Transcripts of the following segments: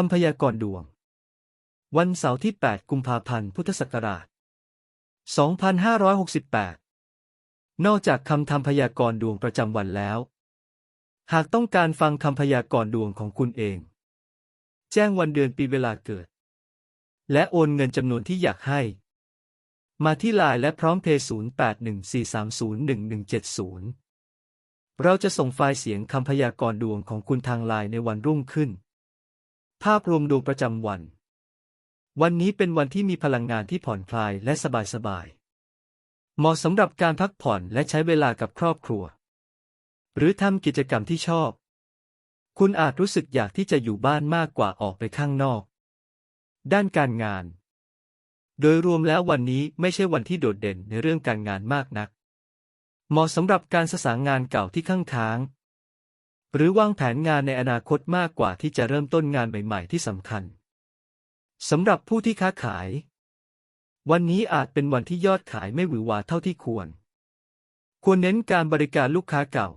คำพยากรณ์ดวง วันเสาร์ที่ 8 กุมภาพันธ์ พุทธศักราช 2568 นอกจากคำทำพยากรณ์ดวงประจำวันแล้ว หากต้องการฟังคำพยากรณ์ดวงของคุณเอง แจ้งวันเดือนปีเวลาเกิด และโอนเงินจำนวนที่อยากให้ มาที่ไลน์และพร้อมเพย์0814301170 เราจะส่งไฟล์เสียงคำพยากรณ์ดวงของคุณทางไลน์ในวันรุ่งขึ้น ภาพรวมดวงประจำวัน วันนี้เป็นวันที่มีพลังงานที่ผ่อนคลายและสบายๆเหมาะสำหรับการพักผ่อนและใช้เวลากับครอบครัว หรือทำกิจกรรมที่ชอบ คุณอาจรู้สึกอยากที่จะอยู่บ้านมากกว่าออกไปข้างนอก ด้านการงาน โดยรวมแล้ววันนี้ไม่ใช่วันที่โดดเด่นในเรื่องการงานมากนัก เหมาะสำหรับการสสางงานเก่าที่ข้างค้าง หรือวางแผนงานในอนาคตมากกว่าที่จะเริ่มต้นงานใหม่ ๆ ที่สำคัญสำหรับผู้ที่ค้าขาย วันนี้อาจเป็นวันที่ยอดขายไม่หวือหวาเท่าที่ควร ควรเน้นการบริการลูกค้าเก่า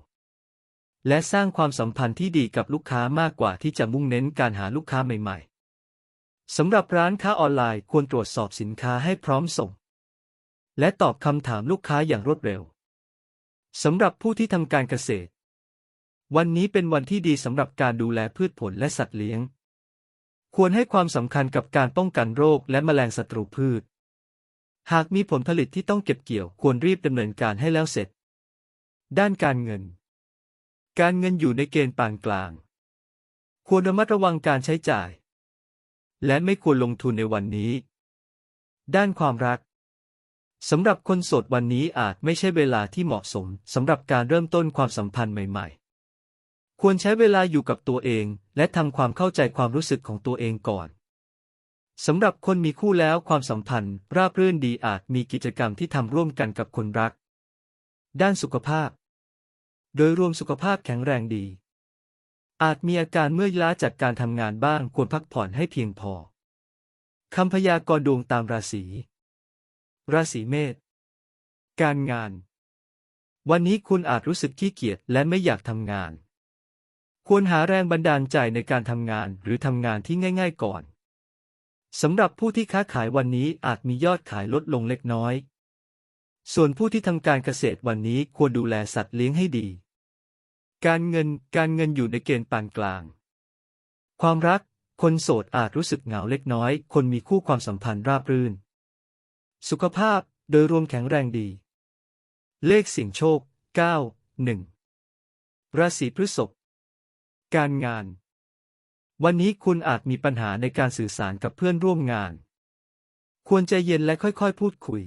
และสร้างความสัมพันธ์ที่ดีกับลูกค้ามากกว่าที่จะมุ่งเน้นการหาลูกค้าใหม่ ๆสำหรับร้านค้าออนไลน์ควรตรวจสอบสินค้าให้พร้อมส่ง และตอบคำถามลูกค้าอย่างรวดเร็วสำหรับผู้ที่ทำการเกษตร วันนี้เป็นวันที่ดีสำหรับการดูแลพืชผลและสัตว์เลี้ยง ควรให้ความสำคัญกับการป้องกันโรคและแมลงศัตรูพืช หากมีผลผลิตที่ต้องเก็บเกี่ยวควรรีบดำเนินการให้แล้วเสร็จ ด้านการเงิน การเงินอยู่ในเกณฑ์ปานกลาง ควรระมัดระวังการใช้จ่าย และไม่ควรลงทุนในวันนี้ ด้านความรักสำหรับคนโสดวันนี้อาจไม่ใช่เวลาที่เหมาะสมสำหรับการเริ่มต้นความสัมพันธ์ใหม่ ๆ ควรใช้เวลาอยู่กับตัวเอง และทำความเข้าใจความรู้สึกของตัวเองก่อนสำหรับคนมีคู่แล้วความสัมพันธ์ ราบรื่นดีอาจมีกิจกรรมที่ทำร่วมกันกับคนรัก ด้านสุขภาพ โดยรวมสุขภาพแข็งแรงดี อาจมีอาการเมื่อยล้าจากการทำงานบ้างควรพักผ่อนให้เพียงพอคำพยากรณ์ดวงตามราศี ราศีเมษ การงาน วันนี้คุณอาจรู้สึกขี้เกียจและไม่อยากทำงาน ควรหาแรงบันดาลใจในการทำงานหรือทำงานที่ง่าย ๆ ก่อน สำหรับผู้ที่ค้าขายวันนี้อาจมียอดขายลดลงเล็กน้อย ส่วนผู้ที่ทำการเกษตรวันนี้ควรดูแลสัตว์เลี้ยงให้ดี การเงินการเงินอยู่ในเกณฑ์ปานกลาง ความรัก คนโสดอาจรู้สึกเหงาเล็กน้อย คนมีคู่ความสัมพันธ์ราบรื่น สุขภาพโดยรวมแข็งแรงดี เลขเสี่ยงโชค 9 1 ราศีพฤษภ การงาน วันนี้คุณอาจมีปัญหาในการสื่อสารกับเพื่อนร่วมงาน ควรใจเย็นและค่อยๆ พูดคุย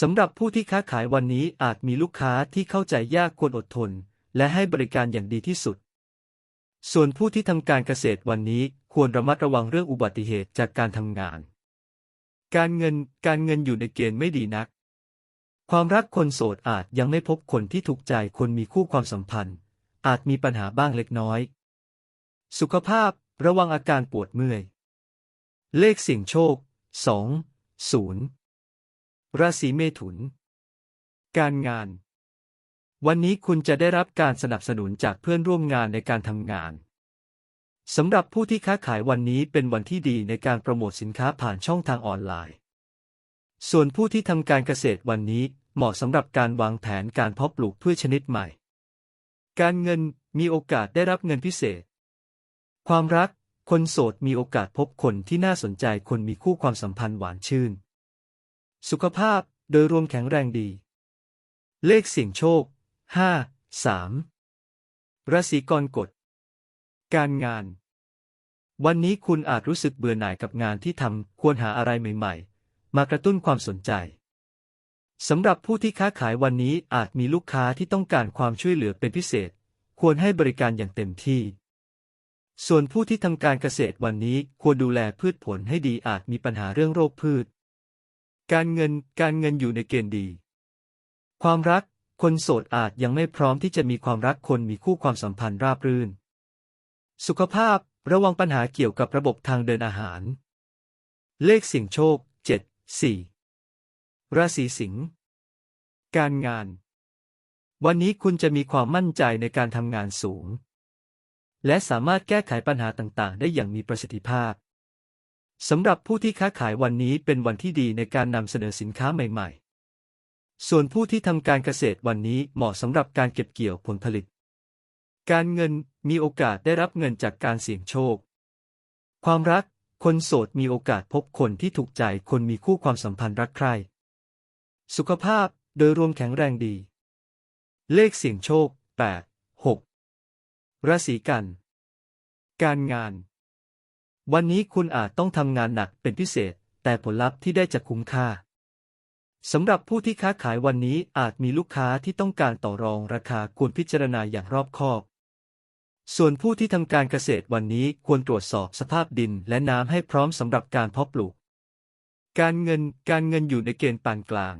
สำหรับผู้ที่ค้าขายวันนี้อาจมีลูกค้าที่เข้าใจยากควรอดทน และให้บริการอย่างดีที่สุด ส่วนผู้ที่ทำการเกษตรวันนี้ควรระมัดระวังเรื่องอุบัติเหตุจากการทำงาน การเงินการเงินอยู่ในเกณฑ์ไม่ดีนัก ความรักคนโสดอาจยังไม่พบคนที่ถูกใจคนมีคู่ความสัมพันธ์ อาจมีปัญหาบ้างเล็กน้อย สุขภาพระวังอาการปวดเมื่อย เลขเสี่ยงโชค 2 0 ราศีเมถุน การงาน วันนี้คุณจะได้รับการสนับสนุนจากเพื่อนร่วมงานในการทำงานสำหรับผู้ที่ค้าขายวันนี้เป็นวันที่ดีในการโปรโมทสินค้าผ่านช่องทางออนไลน์ ส่วนผู้ที่ทำการเกษตรวันนี้เหมาะสำหรับการวางแผนการเพาะปลูกพืชชนิดใหม่ การเงินมีโอกาสได้รับเงินพิเศษ ความรัก คนโสดมีโอกาสพบคนที่น่าสนใจคนมีคู่ความสัมพันธ์หวานชื่น สุขภาพโดยรวมแข็งแรงดี เลขเสี่ยงโชค 5 3 ราศีกรกฎ การงาน วันนี้คุณอาจรู้สึกเบื่อหน่ายกับงานที่ทำควรหาอะไรใหม่ ๆ มากระตุ้นความสนใจ สำหรับผู้ที่ค้าขายวันนี้อาจมีลูกค้าที่ต้องการความช่วยเหลือเป็นพิเศษ ควรให้บริการอย่างเต็มที่ ส่วนผู้ที่ทำการเกษตรวันนี้ควรดูแลพืชผลให้ดีอาจมีปัญหาเรื่องโรคพืช การเงินการเงินอยู่ในเกณฑ์ดี ความรัก คนโสดอาจยังไม่พร้อมที่จะมีความรักคนมีคู่ความสัมพันธ์ราบรื่น สุขภาพระวังปัญหาเกี่ยวกับระบบทางเดินอาหาร เลขเสี่ยงโชค 7 4 ราศีสิงห์การงาน วันนี้คุณจะมีความมั่นใจในการทำงานสูง และสามารถแก้ไขปัญหาต่างๆ ได้อย่างมีประสิทธิภาพสำหรับผู้ที่ค้าขายวันนี้เป็นวันที่ดีในการนำเสนอสินค้าใหม่ ๆ ส่วนผู้ที่ทำการเกษตรวันนี้เหมาะสำหรับการเก็บเกี่ยวผลผลิต การเงินมีโอกาสได้รับเงินจากการเสี่ยงโชค ความรัก คนโสดมีโอกาสพบคนที่ถูกใจคนมีคู่ความสัมพันธ์รักใคร่ สุขภาพโดยรวมแข็งแรงดี เลขเสี่ยงโชค 8 6 ราศีกัน การงาน วันนี้คุณอาจต้องทำงานหนักเป็นพิเศษ แต่ผลลัพธ์ที่ได้จะคุ้มค่าสำหรับผู้ที่ค้าขายวันนี้อาจมีลูกค้าที่ต้องการต่อรองราคาควรพิจารณาอย่างรอบคอบ ส่วนผู้ที่ทำการเกษตรวันนี้ควรตรวจสอบสภาพดินและน้ำให้พร้อมสำหรับการเพาะปลูก การเงินการเงินอยู่ในเกณฑ์ปานกลาง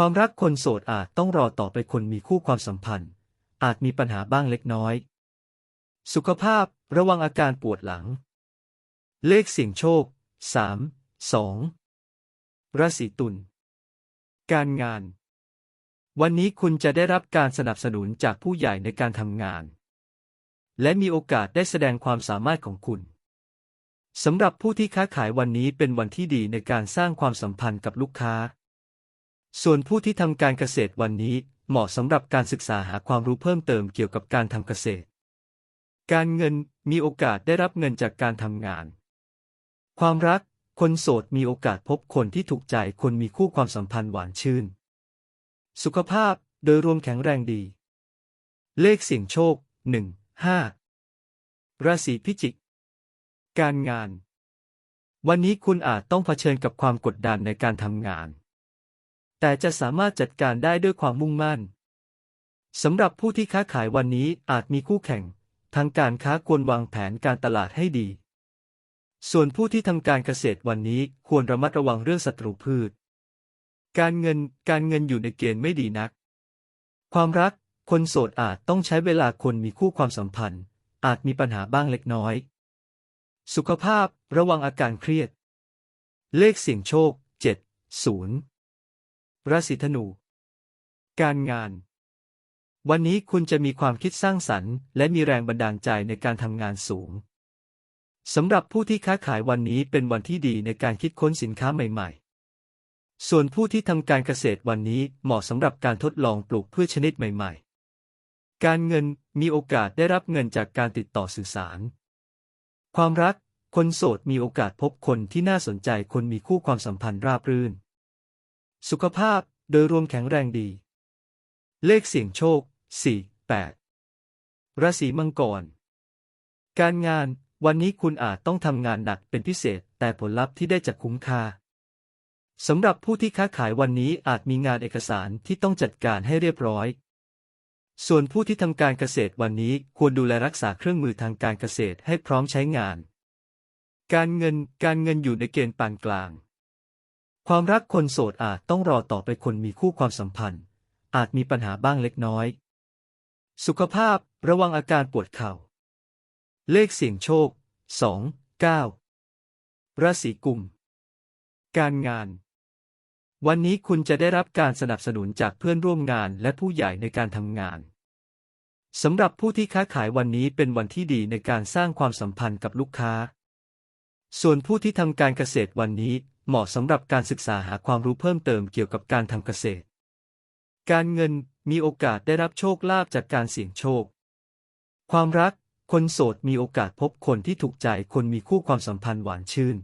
ความรักคนโสดอาจต้องรอต่อไปคนมีคู่ความสัมพันธ์ อาจมีปัญหาบ้างเล็กน้อย สุขภาพระวังอาการปวดหลัง เลขเสี่ยงโชค 3 2 ราศีตุลการงาน วันนี้คุณจะได้รับการสนับสนุนจากผู้ใหญ่ในการทำงาน และมีโอกาสได้แสดงความสามารถของคุณสำหรับผู้ที่ค้าขายวันนี้เป็นวันที่ดีในการสร้างความสัมพันธ์กับลูกค้า ส่วนผู้ที่ทำการเกษตรวันนี้เหมาะสำหรับการศึกษาหาความรู้เพิ่มเติมเกี่ยวกับการทำเกษตร การเงินมีโอกาสได้รับเงินจากการทำงาน ความรัก คนโสดมีโอกาสพบคนที่ถูกใจคนมีคู่ความสัมพันธ์หวานชื่น สุขภาพโดยรวมแข็งแรงดี เลขเสี่ยงโชค 1 5 ราศีพิจิก การงาน วันนี้คุณอาจต้องเผชิญกับความกดดันในการทำงาน แต่จะสามารถจัดการได้ด้วยความมุ่งมั่นสำหรับผู้ที่ค้าขายวันนี้อาจมีคู่แข่ง ทางการค้าควรวางแผนการตลาดให้ดี ส่วนผู้ที่ทำการเกษตรวันนี้ควรระมัดระวังเรื่องศัตรูพืช การเงินการเงินอยู่ในเกณฑ์ไม่ดีนัก ความรัก คนโสดอาจต้องใช้เวลาคนมีคู่ความสัมพันธ์ อาจมีปัญหาบ้างเล็กน้อย สุขภาพระวังอาการเครียด เลขเสี่ยงโชค 7 0 ราศีธนู การงาน วันนี้คุณจะมีความคิดสร้างสรรค์ และมีแรงบันดาลใจในการทำงานสูงสำหรับผู้ที่ค้าขายวันนี้เป็นวันที่ดีในการคิดค้นสินค้าใหม่ๆ ส่วนผู้ที่ทำการเกษตรวันนี้เหมาะสำหรับการทดลองปลูกพืชชนิดใหม่ๆ การเงินมีโอกาสได้รับเงินจากการติดต่อสื่อสาร ความรัก คนโสดมีโอกาสพบคนที่น่าสนใจคนมีคู่ความสัมพันธ์ราบรื่น สุขภาพโดยรวมแข็งแรงดี เลขเสี่ยงโชค 4 8 ราศีมังกร การงานวันนี้คุณอาจต้องทำงานหนักเป็นพิเศษ แต่ผลลัพธ์ที่ได้จะคุ้มค่าสำหรับผู้ที่ค้าขายวันนี้อาจมีงานเอกสารที่ต้องจัดการให้เรียบร้อย ส่วนผู้ที่ทำการเกษตรวันนี้ควรดูแลรักษาเครื่องมือทางการเกษตรให้พร้อมใช้งาน การเงินการเงินอยู่ในเกณฑ์ปานกลาง ความรักคนโสดอาจต้องรอต่อไปคนมีคู่ความสัมพันธ์ อาจมีปัญหาบ้างเล็กน้อย สุขภาพระวังอาการปวดเข่า เลขเสี่ยงโชค 2 9 ราศีกุม การงาน วันนี้คุณจะได้รับการสนับสนุนจากเพื่อนร่วมงานและผู้ใหญ่ในการทำงานสำหรับผู้ที่ค้าขายวันนี้เป็นวันที่ดีในการสร้างความสัมพันธ์กับลูกค้า ส่วนผู้ที่ทำการเกษตรวันนี้ เหมาะสำหรับการศึกษาหาความรู้เพิ่มเติมเกี่ยวกับการทำเกษตร การเงินมีโอกาสได้รับโชคลาภจากการเสี่ยงโชค ความรัก คนโสดมีโอกาสพบคนที่ถูกใจคนมีคู่ความสัมพันธ์หวานชื่น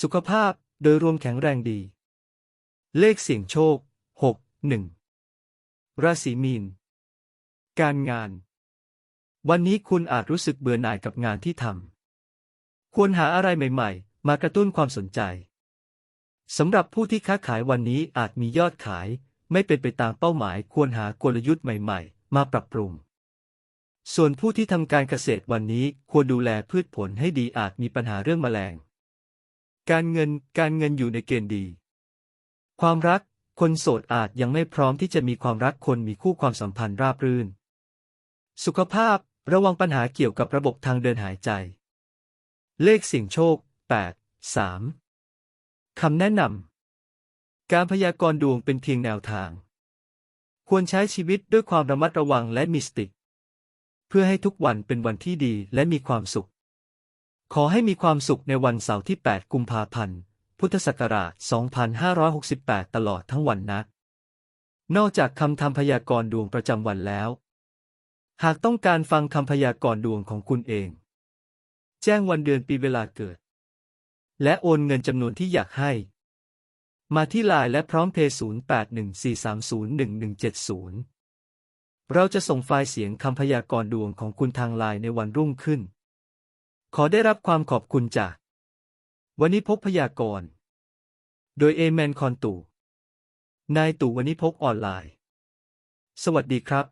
สุขภาพโดยรวมแข็งแรงดี เลขเสี่ยงโชค 6 1 ราศีมีน การงาน วันนี้คุณอาจรู้สึกเบื่อหน่ายกับงานที่ทำควรหาอะไรใหม่ ๆ มากระตุ้นความสนใจสำหรับผู้ที่ค้าขายวันนี้อาจมียอดขาย ไม่เป็นไปตามเป้าหมายควรหากลยุทธ์ใหม่ ๆ มาปรับปรุง ส่วนผู้ที่ทำการเกษตรวันนี้ควรดูแลพืชผลให้ดีอาจมีปัญหาเรื่องแมลง การเงินการเงินอยู่ในเกณฑ์ดี ความรัก คนโสดอาจยังไม่พร้อมที่จะมีความรักคนมีคู่ความสัมพันธ์ราบรื่น สุขภาพระวังปัญหาเกี่ยวกับระบบทางเดินหายใจ เลขเสี่ยงโชค 8 3คำแนะนำ การพยากรณ์ดวงเป็นเพียงแนวทาง ควรใช้ชีวิตด้วยความระมัดระวังและมีสติ เพื่อให้ทุกวันเป็นวันที่ดีและมีความสุข ขอให้มีความสุขในวันเสาร์ที่ 8 กุมภาพันธ์ พุทธศักราช 2568 ตลอดทั้งวันนะ นอกจากคำทำพยากรณ์ดวงประจำวันแล้ว หากต้องการฟังคำพยากรณ์ดวงของคุณเอง แจ้งวันเดือนปีเวลาเกิด และโอนเงินจำนวนที่อยากให้ มาที่ไลน์และพร้อมเพย์0814301170 เราจะส่งไฟล์เสียงคำพยากรณ์ดวงของคุณทางไลน์ในวันรุ่งขึ้น ขอได้รับความขอบคุณจาก วันนี้พบพยากรณ์ โดยเอแมนคอนตูนายตู่วันนี้พบออนไลน์ สวัสดีครับ